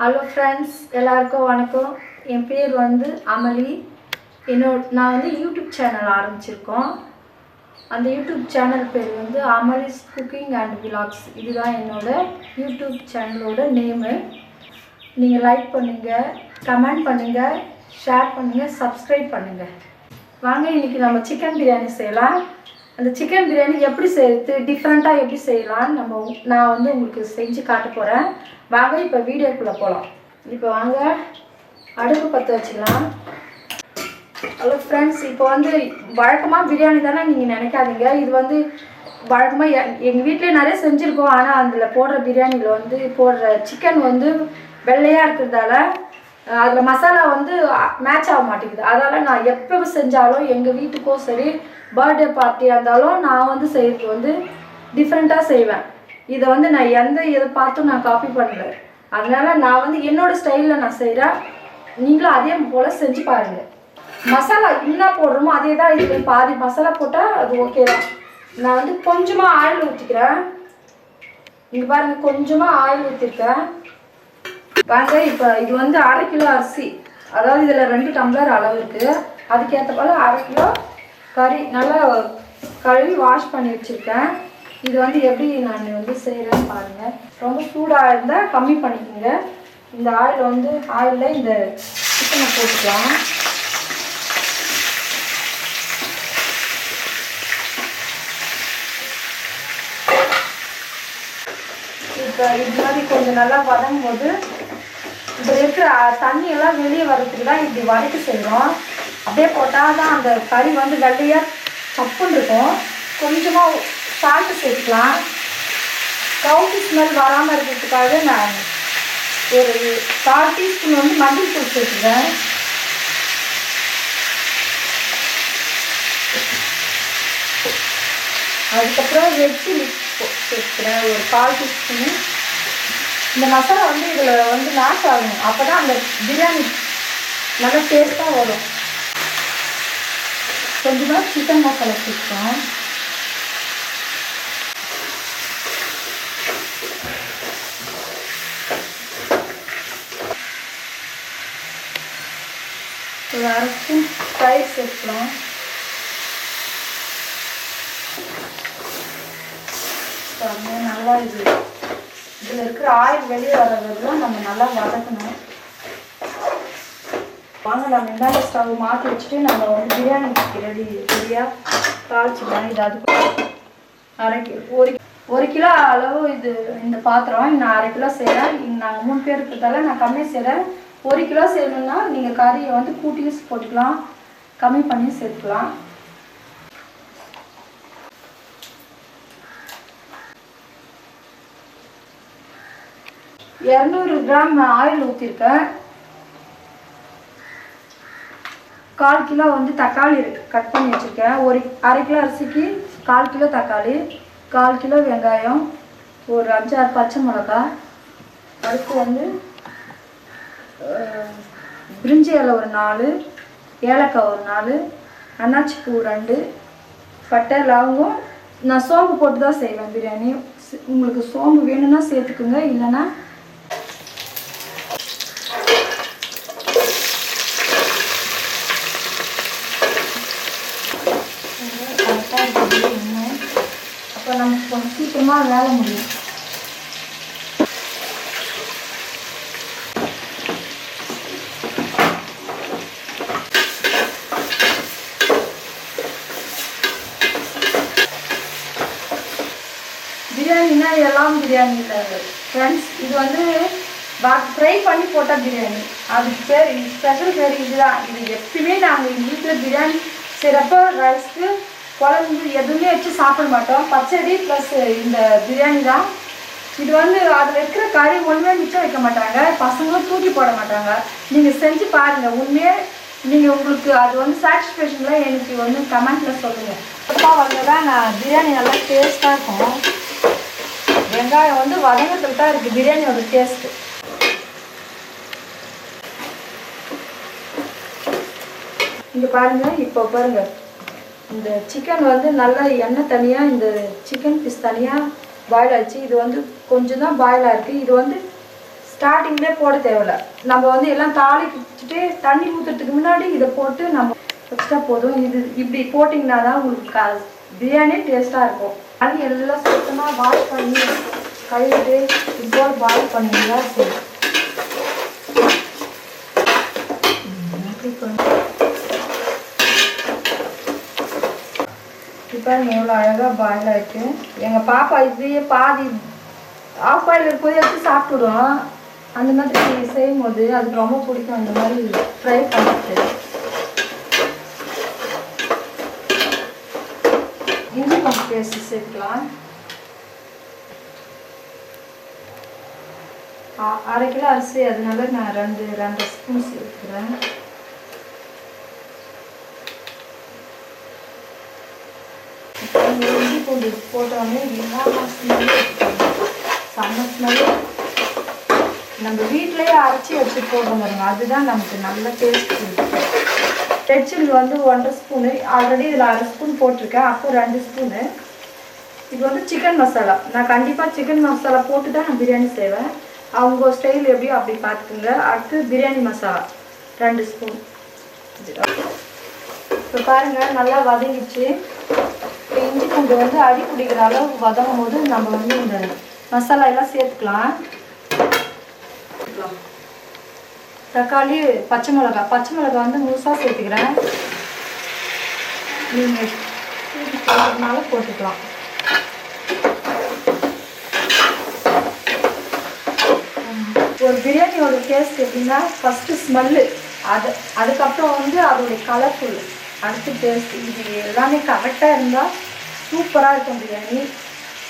Hello friends எல்லாருக்கும் வணக்கம். என் பேர் வந்து அமளி என்னோட நான் வந்து யூடியூப் சேனல் ஆரம்பிச்சிருக்கோம். அந்த யூடியூப் சேனல் பேர் வந்து அமலிஸ் குக்கிங் அண்ட் விலாக்ஸ். இதுதான் என்னோட யூடியூப் சேனலோட நேமு. நீங்கள் லைக் பண்ணுங்கள் கமெண்ட் பண்ணுங்கள் ஷேர் பண்ணுங்கள் சப்ஸ்கிரைப் பண்ணுங்கள் வாங்க இன்னைக்கு நம்ம சிக்கன் பிரியாணி செய்யலாம். அந்த சிக்கன் பிரியாணி எப்படி செய்யறது டிஃப்ரெண்ட்டாக எப்படி செய்யலாம்னு நம்ம நான் வந்து உங்களுக்கு செஞ்சு காட்ட போகிறேன் வாங்க இப்போ வீடியோக்குள்ளே போகலாம் இப்போ வாங்க அடுப்பு பற்ற வச்சுக்கலாம். ஹலோ ஃப்ரெண்ட்ஸ் இப்போ வந்து வழக்கமாக பிரியாணி தானே நீங்கள் நினைக்காதீங்க. இது வந்து வழக்கமாக எங்கள் வீட்டிலே நிறைய செஞ்சுருக்கோம். ஆனால் அதில் போடுற பிரியாணியில் வந்து போடுற சிக்கன் வந்து வெள்ளையாக இருக்கிறதால அதில் மசாலா வந்து மேட்ச் ஆக மாட்டேங்குது. அதால் நான் எப்போ செஞ்சாலும் எங்கள் வீட்டுக்கும் சரி பர்த்டே பார்ட்டியாக இருந்தாலும் நான் வந்து செய்கிறது வந்து டிஃப்ரெண்ட்டாக செய்வேன். இதை வந்து நான் எந்த இதை பார்த்தும் நான் காப்பி பண்ணல அதனால நான் வந்து என்னோட ஸ்டைலில் நான் செய்கிறேன் நீங்களும் அதே போல் செஞ்சு பாருங்கள் மசாலா என்ன போடுறோமோ அதே தான் இது பாதி மசாலா போட்டால் அது ஓகே தான். நான் வந்து கொஞ்சமாக ஆயில் ஊற்றிக்கிறேன் இங்கே பாருங்கள் கொஞ்சமாக ஆயில் ஊற்றிருக்கேன் வாங்க இப்போ இது வந்து அரை கிலோ அரிசி. அதாவது இதில் ரெண்டு டம்ளர் அளவு இருக்குது அதுக்கேற்ற போல் அரை கிலோ கறி நல்லா கழுவி வாஷ் பண்ணி வச்சுருக்கேன். இது வந்து எப்படி நான் வந்து செய்கிறேன்னு பாருங்கள் ரொம்ப சூடாக இருந்தால் கம்மி பண்ணிக்கோங்க. இந்த ஆயில் வந்து ஆயிலில் இந்த சிக்கனை போட்டுக்கலாம். இப்போ இது மாதிரி கொஞ்சம் நல்லா வதங்கும் போது இதில் இருக்கிற தண்ணியெல்லாம் வெளியே வர்றதுக்கு தான் இப்படி வதக்கி செய்கிறோம் அப்படியே போட்டால் தான் அந்த கறி வந்து வெள்ளையாக சப்புன்னு இருக்கும். கொஞ்சமாக சால்ட்டு சேர்த்துக்கலாம். கவுச்சி ஸ்மெல் வராமல் இருக்கிறதுக்காக நான் ஒரு கால் டீஸ்பூன் வந்து மஞ்சள் தூள் சேர்த்துக்கிறேன். அதுக்கப்புறம் ரெட் சில்லி சேர்த்துக்கிறேன். ஒரு கால் டீஸ்பூனு இந்த மசாலா வந்து இதில் வந்து மேஷ் ஆகணும். அப்போ தான் அந்த பிரியாணி நல்லா டேஸ்ட்டாக வரும். கொஞ்சமாக சிக்கன் மசாலா சேர்த்துக்கிறோம் ஒரு அரை ஸ்பூன் தயிர் நல்லா இது. இதில் இருக்கிற ஆயில் வெளியே வர நம்ம நல்லா வதக்கணும். வாங்க நம்ம இந்தாண்ட ஸ்டவ் மாற்றி வச்சுட்டு நம்ம வந்து பிரியாணி ரெடி ரெடியாக தாளிச்சிக்கலாம் இது அது அரை கிலோ ஒரு ஒரு கிலோ அளவு இது இந்த பாத்திரம் நான் அரை கிலோ செய்கிறேன் நாங்கள் மூணு பேர் இருக்கிறதால நான் கம்மியாக செய்கிறேன் ஒரு கிலோ செய்யணும்னா நீங்கள் கறியை வந்து கூட்டியும் போட்டுக்கலாம் கம்மி பண்ணி சேர்த்துக்கலாம். இரநூறு கிராம் ஆயில் ஊற்றிருக்கேன் கால் கிலோ வந்து தக்காளி கட் பண்ணி வச்சுருக்கேன். ஒரு அரை கிலோ அரிசிக்கு கால் கிலோ தக்காளி கால் கிலோ வெங்காயம் ஒரு அஞ்சாறு பச்சை மிளகா அடுத்து வந்து பிரிஞ்சி இலை ஒரு நாலு ஏலக்காய் ஒரு நாலு அன்னாச்சி பூ ரெண்டு பட்டை லவங்கம். நான் சோம்பு போட்டு தான் செய்வேன் பிரியாணி. உங்களுக்கு சோம்பு வேணும்னா சேர்த்துக்குங்க இல்லைன்னா அப்போ நமக்கு கொஞ்சம் சீக்கிரமாக வேலை முடியும். பிரியாணினா எல்லாம் பிரியாணி இல்லை ஃப்ரெண்ட்ஸ் இது வந்து ஃப்ரை பண்ணி போட்ட பிரியாணி. அதுக்கு பேர் ஸ்பெஷல் பேர் இதுதான். இது எப்பயுமே நாங்கள் எங்கள் வீட்டில் பிரியாணி செய்கிறப்ப ரைஸ்க்கு குழம்பு எதுவுமே வச்சு சாப்பிட மாட்டோம். பச்சடி ப்ளஸ் இந்த பிரியாணி தான். இது வந்து அதில் இருக்கிற கறி ஒன்றுமே மிச்சம் வைக்க மாட்டாங்க. பசங்களும் தூக்கி போட மாட்டாங்க. நீங்கள் செஞ்சு பாருங்கள் உண்மையே நீங்கள் உங்களுக்கு அது வந்து சாட்டிஸ்ஃபேக்ஷனில் எனக்கு வந்து கமெண்ட்டில் சொல்லுங்கள் அப்பா வந்து தான் நான் பிரியாணி நல்லா டேஸ்ட்டாக இருக்கும். வெங்காயம் வந்து வதங்கத்தில் தான் இருக்குது பிரியாணியோட டேஸ்ட்டு இங்கே பாருங்க இப்போ பாருங்க. இந்த சிக்கன் வந்து நல்லா எண்ணெய் தனியாக இந்த சிக்கன் பீஸ் தனியாக பாயில் ஆச்சு. இது வந்து கொஞ்சம் தான் பாயில் ஆயிருக்கு. இது வந்து ஸ்டார்டிங்லேயே போட தேவையில்ல. நம்ம வந்து எல்லாம் தாளி குடிச்சிட்டு தண்ணி ஊற்றுறதுக்கு முன்னாடி இதை போட்டு நம்ம வச்சுட்டா போதும். இது இப்படி போட்டிங்கன்னா தான் உங்களுக்கு பிரியாணி டேஸ்ட்டாக இருக்கும். தண்ணி எல்லாம் சுத்தமாக வாஷ் பண்ணி கழுவிட்டு இது போல் பாயில் பண்ணிங்கன்னா சரி இப்போ எவ்வளோ அழகாக பாயில் ஆயிருக்கு எங்கள் பாப்பா இதையே பாதி ஆஃப் பாயில் இருக்கும்போது எடுத்து சாப்பிடுவோம் அந்த மாதிரி செய்யும் போது அதுக்கு ரொம்ப பிடிக்கும். அந்த மாதிரி ஃப்ரை பண்ணிட்டு இஞ்சி கொஞ்சம் பேஸ்ட் சேர்க்கலாம் அ- அரை கிலோ அரிசி அதனால நான் ரெண்டு ரெண்டு ஸ்பூன் சேர்க்குறேன் இப்போ இஞ்சி பூண்டு போட்டோடனே என்ன ஸ்மெல் செம்ம ஸ்மெல் நம்ம வீட்டிலேயே அரைச்சி வச்சு போடுறோம் பாருங்க அதுதான் நமக்கு நல்ல டேஸ்ட் ரெட் சில்லி வந்து ஒன்றரை ஸ்பூனு ஆல்ரெடி இதில் அரை ஸ்பூன் போட்டிருக்கேன். அப்போ ரெண்டு ஸ்பூனு இது வந்து சிக்கன் மசாலா நான் கண்டிப்பாக சிக்கன் மசாலா போட்டு தான் நான் பிரியாணி செய்வேன். அவங்க ஸ்டைல் எப்படியோ அப்படி பார்த்துக்குங்க. அடுத்து பிரியாணி மசாலா ரெண்டு ஸ்பூன் இப்போ பாருங்கள் நல்லா வதங்கிச்சு இப்போ இஞ்சி பூண்டு வந்து அடி பிடிக்கிற அளவு வதங்கும் போது நம்ம வந்து இந்த மசாலா எல்லாம் சேர்த்துக்கலாம். தக்காளி பச்சை மிளகா. பச்சை மிளகா வந்து முழுசாக சேர்த்துக்கிறேன். நீங்கள் போடுறதுனால போட்டுக்கலாம். ஒரு பிரியாணியோட டேஸ்ட் எப்படின்னா ஃபஸ்ட்டு ஸ்மெல்லு அது அதுக்கப்புறம் வந்து அதோடைய கலர்ஃபுல் அடுத்து டேஸ்ட் இது எல்லாமே கரெக்டாக இருந்தால் சூப்பராக இருக்கும் பிரியாணி.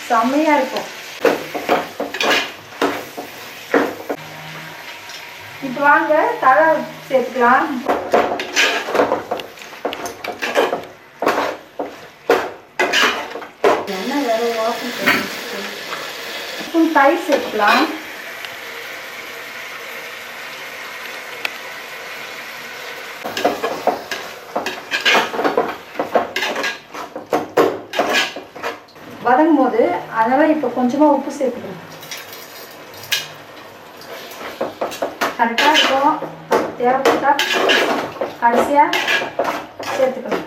செம்மையாக இருக்கும். வாங்க தலை சேர்த்துக்கலாம். ஸ்பூன் தயிர் சேர்த்துக்கலாம். வதங்கும் போது அதனால் இப்போ கொஞ்சமாக உப்பு சேர்த்துக்கணும். கரெக்டாக இருக்கும் தேவைப்பட்டா கடைசியாக சேர்த்துக்கணும்.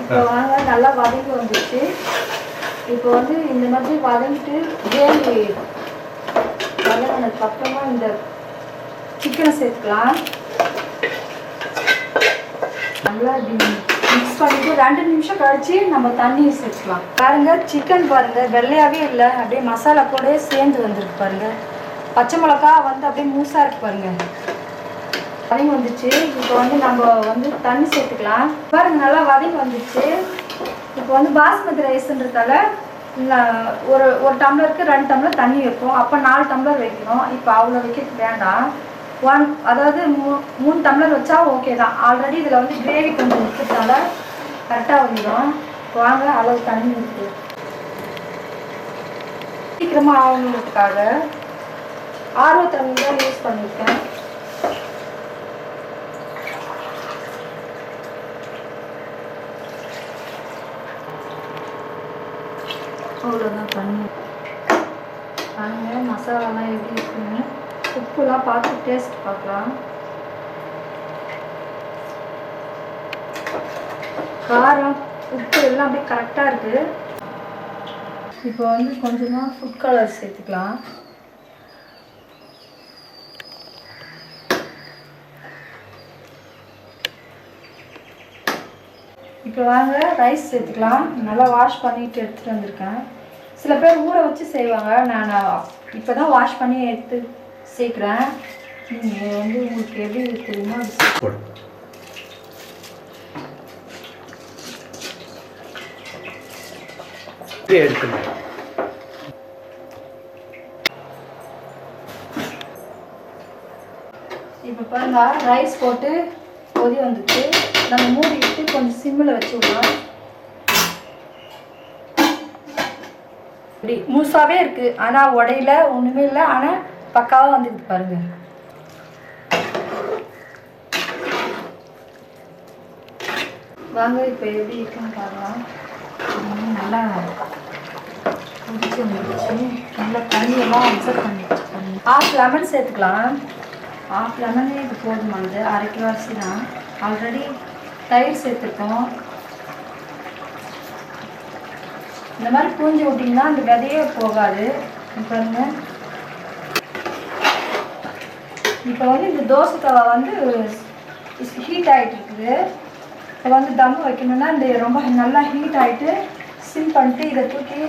இப்போ வாங்க நல்லா வதங்கி வந்துச்சு இப்போ வந்து இந்த மாதிரி வதங்கிட்டு கிரேவி வதங்கினதுக்கு அப்புறமா இந்த சிக்கனை சேர்த்துக்கலாம். நல்லா மிக்ஸ் பண்ணிவிட்டு ரெண்டு நிமிஷம் கழித்து நம்ம தண்ணியை சேர்த்துக்கலாம். பாருங்க சிக்கன் பாருங்க வெள்ளையாகவே இல்லை. அப்படியே மசாலா கூட சேர்ந்து வந்திருக்கு பாருங்கள் பச்சை மிளகா வந்து அப்படியே மூசாக இருக்கு பாருங்கள் வதங்கி வந்துச்சு. இப்போ வந்து நம்ம வந்து தண்ணி சேர்த்துக்கலாம். பாருங்கள் நல்லா வதங்கி வந்துச்சு. இப்போ வந்து பாஸ்மதி ரைஸ்ன்றதால ஒரு ஒரு டம்ளருக்கு ரெண்டு டம்ளர் தண்ணி வைப்போம். அப்போ நாலு டம்ளர் வைக்கணும். இப்போ அவ்வளோ வைக்க வேண்டாம். ஒன் அதாவது மூ மூணு டம்ளர் வச்சா ஓகே தான். ஆல்ரெடி இதில் வந்து கிரேவி கொஞ்சம் இருக்கிறதுனால கரெக்டாக வந்துடும் வாங்க அளவு தண்ணி இருக்குது சீக்கிரமாக ஆகணுன்றதுக்காக ஆர்வ தண்ணி தான் யூஸ் பண்ணியிருக்கேன். அவ்வளோதான் தண்ணி. பாருங்க மசாலாலாம் எப்படி இருக்குன்னு. உப்புலாம் பார்த்து டேஸ்ட் பார்க்கலாம். காரம் உப்பு எல்லாம் அப்படியே கரெக்டாக இருக்குது இப்போ வந்து கொஞ்சமாக ஃபுட் கலர் சேர்த்துக்கலாம். இப்போ வாங்க ரைஸ் சேர்த்துக்கலாம். நல்லா வாஷ் பண்ணிட்டு எடுத்துகிட்டு வந்திருக்கேன். சில பேர் ஊற வச்சு செய்வாங்க. நான் இப்போ தான் வாஷ் பண்ணி எடுத்து சேர்க்குறேன். நீங்கள் வந்து உங்களுக்கு எப்படி தெரியுமோ அது எடுத்துங்க இப்போ பாருங்க ரைஸ் போட்டு கொதி வந்துச்சு நம்ம மூடி விட்டு கொஞ்சம் சிம்மில் வச்சு விடலாம் இப்படி முழுசாவே இருக்கு. ஆனால் உடையில ஒன்றுமே இல்லை. ஆனால் பக்காவாக வந்துருக்கு பாருங்க. வாங்க இப்போ எப்படி இருக்குன்னு பார்க்கலாம். நல்லா கொதிச்சு வந்துடுச்சு நல்லா தண்ணியெல்லாம் அப்சர்வ் தண்ணி ஆஃப் லெமன் சேர்த்துக்கலாம். ஆஃப் லெமனே இது போதுமானது அரை கிலோ அரிசி தான். ஆல்ரெடி தயிர் சேர்த்துருக்கோம். இந்த மாதிரி பூஞ்சி விட்டிங்கன்னா அந்த விதையே போகாது. இங்க பாருங்க இப்போ வந்து இந்த தோசை தவா வந்து ஹீட் ஆகிட்டு இருக்குது இப்போ வந்து தம் வைக்கணும்னா இந்த ரொம்ப நல்லா ஹீட் ஆகிட்டு சிம் பண்ணிட்டு இதை தூக்கி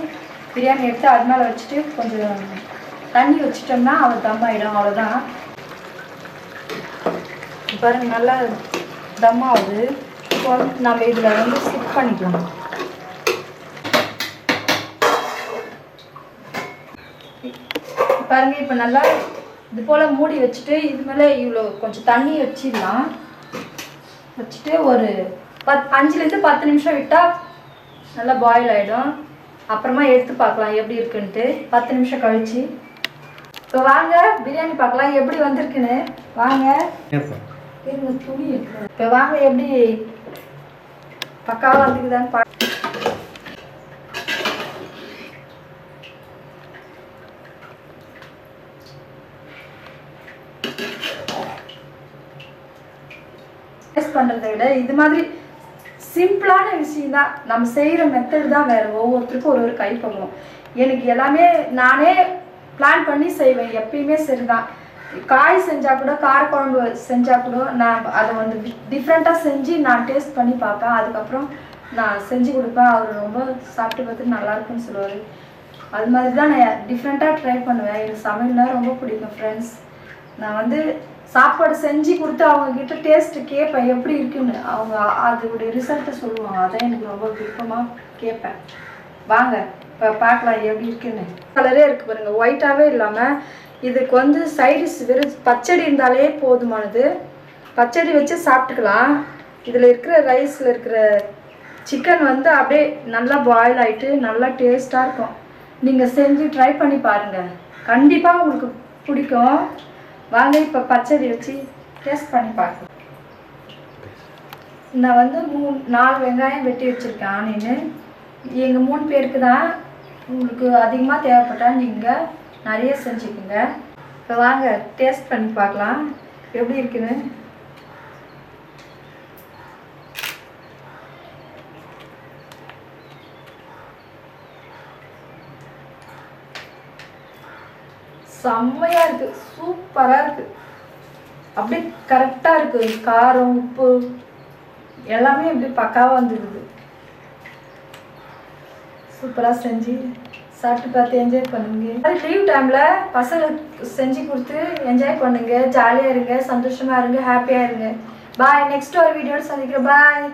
பிரியாணி எடுத்து அது மேலே வச்சுட்டு கொஞ்சம் தண்ணி வச்சிட்டோம்னா அவள் தம் ஆகிடும் அவ்வளோதான் பாருங்க நல்லா தம் ஆகுது. இப்போ வந்து நம்ம இதில் வந்து ஸ்டிக் பண்ணிக்கலாம். பாருங்க இப்போ நல்லா இது போல் மூடி வச்சுட்டு இது மேலே இவ்வளோ கொஞ்சம் தண்ணி வச்சிடலாம். வச்சுட்டு ஒரு பத் அஞ்சுலேருந்து பத்து நிமிஷம் விட்டால் நல்லா பாயில் ஆகிடும் அப்புறமா எடுத்து பார்க்கலாம் எப்படி இருக்குன்ட்டு. பத்து நிமிஷம் கழிச்சு. இப்போ வாங்க பிரியாணி பார்க்கலாம் எப்படி வந்திருக்குன்னு. வாங்க. இப்போ வாங்க எப்படி பக்காவாக வந்துக்குதான்னு பா டேஸ்ட் பண்ணுறதை விட இது மாதிரி சிம்பிளான விஷயம் தான் நம்ம செய்கிற மெத்தட் தான் வேறு ஒவ்வொருத்தருக்கும் ஒரு ஒரு கைப்படும் எனக்கு எல்லாமே நானே பிளான் பண்ணி செய்வேன். எப்பயுமே சரிதான். காய் செஞ்சால் கூட காரக்குழம்பு செஞ்சால் கூட நான் அதை வந்து டிஃப்ரெண்ட்டாக செஞ்சு நான் டேஸ்ட் பண்ணி பார்ப்பேன். அதுக்கப்புறம் நான் செஞ்சு கொடுப்பேன். அவர் ரொம்ப சாப்பிட்டு பார்த்து நல்லாயிருக்குன்னு சொல்லுவார். அது மாதிரி தான் நான் டிஃப்ரெண்ட்டாக ட்ரை பண்ணுவேன். எனக்கு சமையல்னால் ரொம்ப பிடிக்கும் ஃப்ரெண்ட்ஸ் நான் வந்து சாப்பாடு செஞ்சு கொடுத்து அவங்க கிட்ட டேஸ்ட் கேட்பேன். எப்படி இருக்குன்னு. அவங்க அதோடைய ரிசல்ட்டை சொல்லுவாங்க. அதான் எனக்கு ரொம்ப விருப்பமாக கேட்பேன். வாங்க இப்போ பார்க்கலாம் எப்படி இருக்குன்னு. கலரே இருக்கு பாருங்க. ஒயிட்டாகவே இல்லாமல் இதுக்கு வந்து சைடிஸ் வெறும் பச்சடி இருந்தாலே போதுமானது. பச்சடி வச்சு சாப்பிட்டுக்கலாம். இதில் இருக்கிற ரைஸில் இருக்கிற சிக்கன் வந்து அப்படியே நல்லா பாயில் ஆகிட்டு நல்லா டேஸ்ட்டாக இருக்கும். நீங்கள் செஞ்சு ட்ரை பண்ணி பாருங்கள் கண்டிப்பாக உங்களுக்கு பிடிக்கும். வாங்க இப்போ பச்சடி வச்சு டேஸ்ட் பண்ணி பார்க்கலாம். நான் வந்து மூணு நாலு வெங்காயம் வெட்டி வச்சுருக்கேன் ஆனியனு. எங்கள் மூணு பேருக்கு தான் உங்களுக்கு அதிகமாக தேவைப்பட்டால் நீங்கள் நிறைய செஞ்சுக்கோங்க. இப்போ வாங்க டேஸ்ட் பண்ணி பார்க்கலாம். எப்படி இருக்குன்னு? இருக்குது சூப் சூப்பராக இருக்குது அப்படியே கரெக்டாக இருக்குது காரம் உப்பு எல்லாமே இப்படி பக்காவாக வந்துடுது சூப்பராக செஞ்சு சாப்பிட்டு பார்த்து என்ஜாய் பண்ணுங்க. லீவ் டைமில் பசங்களுக்கு செஞ்சு கொடுத்து என்ஜாய் பண்ணுங்க. ஜாலியாக இருங்க சந்தோஷமாக இருங்க ஹாப்பியாக இருங்க. பாய் நெக்ஸ்ட் ஒரு வீடியோவில் சந்திக்கிறேன் பாய்